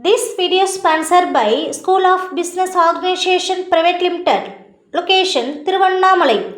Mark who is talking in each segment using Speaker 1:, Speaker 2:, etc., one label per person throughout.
Speaker 1: This video sponsored by School of Business Organization Private Limited. Location Tiruvannamalai.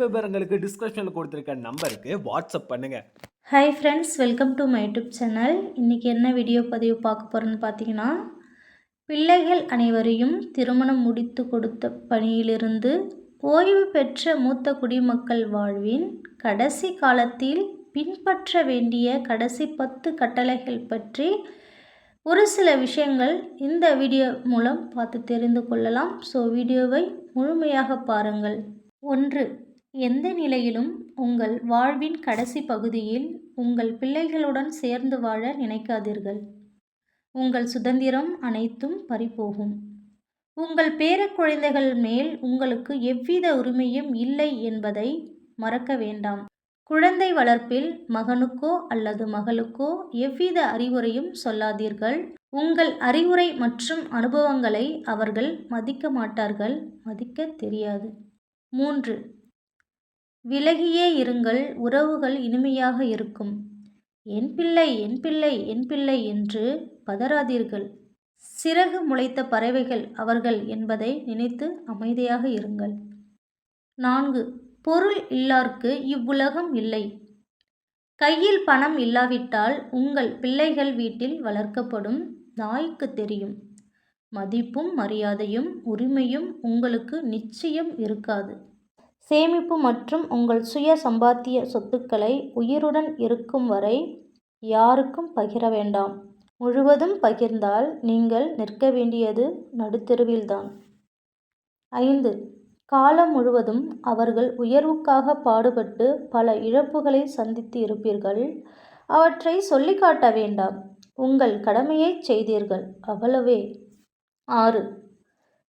Speaker 2: விவரங்களுக்கு டிஸ்கிரிப்ஷனில் கொடுத்துருக்க நம்பருக்கு வாட்ஸ்அப் பண்ணுங்க.
Speaker 1: Hi friends welcome to my YouTube channel இன்றைக்கி என்ன வீடியோ பதிவு பார்க்க போகிறோன்னு பார்த்தீங்கன்னா பிள்ளைகள் அனைவரையும் திருமணம் முடித்து கொடுத்த பணியிலிருந்து ஓய்வு பெற்ற மூத்த குடிமக்கள் வாழ்வின் கடைசி காலத்தில் பின்பற்ற வேண்டிய கடைசி பத்து கட்டளைகள் பற்றி ஒரு சில விஷயங்கள் இந்த வீடியோ மூலம் பார்த்து தெரிந்து கொள்ளலாம். ஸோ வீடியோவை முழுமையாக பாருங்கள். ஒன்று எந்த நிலையிலும் உங்கள் வாழ்வின் கடைசி பகுதியில் உங்கள் பிள்ளைகளுடன் சேர்ந்து வாழ நினைக்காதீர்கள். உங்கள் சுதந்திரம் அனைத்தும் பறிபோகும். உங்கள் பேரக்குழந்தைகள் மேல் உங்களுக்கு எவ்வித உரிமையும் இல்லை என்பதை மறக்க வேண்டாம். குழந்தை வளர்ப்பில் மகனுக்கோ அல்லது மகளுக்கோ எவ்வித அறிவுரையும் சொல்லாதீர்கள். உங்கள் அறிவுரை மற்றும் அனுபவங்களை அவர்கள் மதிக்க மாட்டார்கள். மதிக்க தெரியாது. மூன்று விலகியே இருங்கள் உறவுகள் இனிமையாக இருக்கும். என் பிள்ளை என் பிள்ளை என் பிள்ளை என்று பதறாதீர்கள். சிறகு முளைத்த பறவைகள் அவர்கள் என்பதை நினைத்து அமைதியாக இருங்கள். நான்கு பொருள் இல்லார்க்கு இவ்வுலகம் இல்லை. கையில் பணம் இல்லாவிட்டால் உங்கள் பிள்ளைகள் வீட்டில் வளர்க்கப்படும் நாய்க்கு தெரியும். மதிப்பும் மரியாதையும் உரிமையும் உங்களுக்கு நிச்சயம் இருக்காது. சேமிப்பு மற்றும் உங்கள் சுய சம்பாத்திய சொத்துக்களை உயிருடன் இருக்கும் வரை யாருக்கும் பகிர வேண்டாம். முழுவதும் பகிர்ந்தால் நீங்கள் நிற்க வேண்டியது நடுத்தெருவில்தான். ஐந்து. காலம் முழுவதும் அவர்கள் உயர்வுக்காக பாடுபட்டு பல இழப்புகளை சந்தித்து இருப்பீர்கள். அவற்றை சொல்லிக்காட்ட வேண்டாம். உங்கள் கடமையை செய்தீர்கள். அவ்வளவே. ஆறு.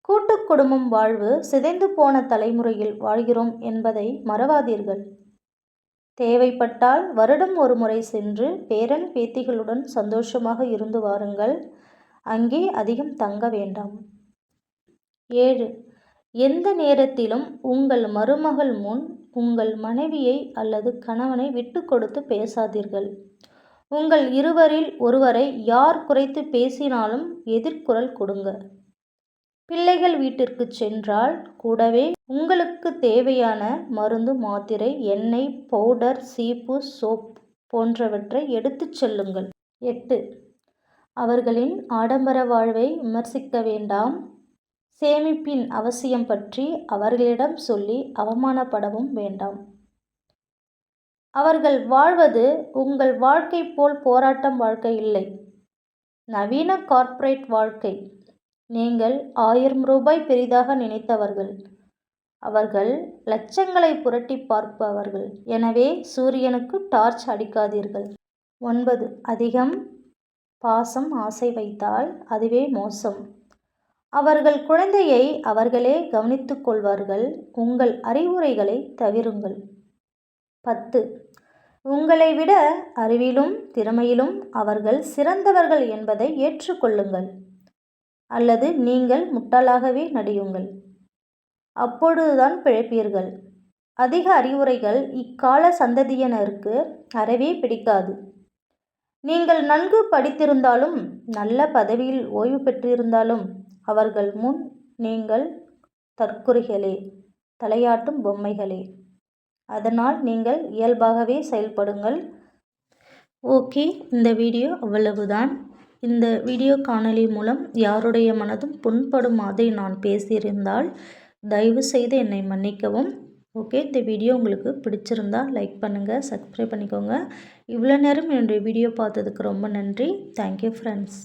Speaker 1: கூட்டு குடும்பம் வாழ்வு சிதைந்து போன தலைமுறையில் வாழ்கிறோம் என்பதை மறவாதீர்கள். தேவைப்பட்டால் வருடம் ஒரு முறை சென்று பேரன் பேத்திகளுடன் சந்தோஷமாக இருந்து வாருங்கள். அங்கே அதிகம் தங்க வேண்டாம். ஏழு. எந்த நேரத்திலும் உங்கள் மருமகள் முன் உங்கள் மனைவியை அல்லது கணவனை விட்டு கொடுத்து பேசாதீர்கள். உங்கள் இருவரில் ஒருவரை யார் குறைத்து பேசினாலும் எதிர்குரல் கொடுங்க. பிள்ளைகள் வீட்டிற்கு சென்றால் கூடவே உங்களுக்கு தேவையான மருந்து மாத்திரை எண்ணெய் பவுடர் சீப்பு சோப் போன்றவற்றை எடுத்துச் செல்லுங்கள். எட்டு. அவர்களின் ஆடம்பர வாழ்வை விமர்சிக்க வேண்டாம். சேமிப்பின் அவசியம் பற்றி அவர்களிடம் சொல்லி அவமானப்படவும் வேண்டாம். அவர்கள் வாழ்வது உங்கள் வாழ்க்கை போல் போராட்டம் வாழ்க்கை இல்லை. நவீன கார்ப்பரேட் வாழ்க்கை. நீங்கள் ஆயிரம் ரூபாய் பெரிதாக நினைத்தவர்கள். அவர்கள் லட்சங்களை புரட்டி பார்ப்பவர்கள். எனவே சூரியனுக்கு டார்ச் அடிக்காதீர்கள். ஒன்பது. அதிகம் பாசம் ஆசை வைத்தால் அதுவே மோசம். அவர்கள் குழந்தையை அவர்களே கவனித்துக் கொள்வார்கள். உங்கள் அறிவுரைகளை தவிருங்கள். பத்து. உங்களை விட அறிவிலும் திறமையிலும் அவர்கள் சிறந்தவர்கள் என்பதை ஏற்றுக்கொள்ளுங்கள். அல்லது நீங்கள் முட்டாளாகவே நடியுங்கள். அப்பொழுதுதான் பிழைப்பீர்கள். அதிக அறிவுரைகள் இக்கால சந்ததியினருக்கு அறவே பிடிக்காது. நீங்கள் நன்கு படித்திருந்தாலும் நல்ல பதவியில் ஓய்வு பெற்றிருந்தாலும் அவர்கள் முன் நீங்கள் தற்குறிகளே தலையாட்டும் பொம்மைகளே. அதனால் நீங்கள் இயல்பாகவே செயல்படுங்கள். ஓகே இந்த வீடியோ அவ்வளவுதான். இந்த வீடியோ காணொளி மூலம் யாருடைய மனதும் புண்படும் மாதிரி நான் பேசியிருந்தால் தயவு செய்து என்னை மன்னிக்கவும். ஓகே இந்த வீடியோ உங்களுக்கு பிடிச்சிருந்தா லைக் பண்ணுங்கள் சப்ஸ்கிரைப் பண்ணிக்கோங்க. இவ்வளோ நேரம் என்னுடைய வீடியோ பார்த்ததுக்கு ரொம்ப நன்றி. Thank you friends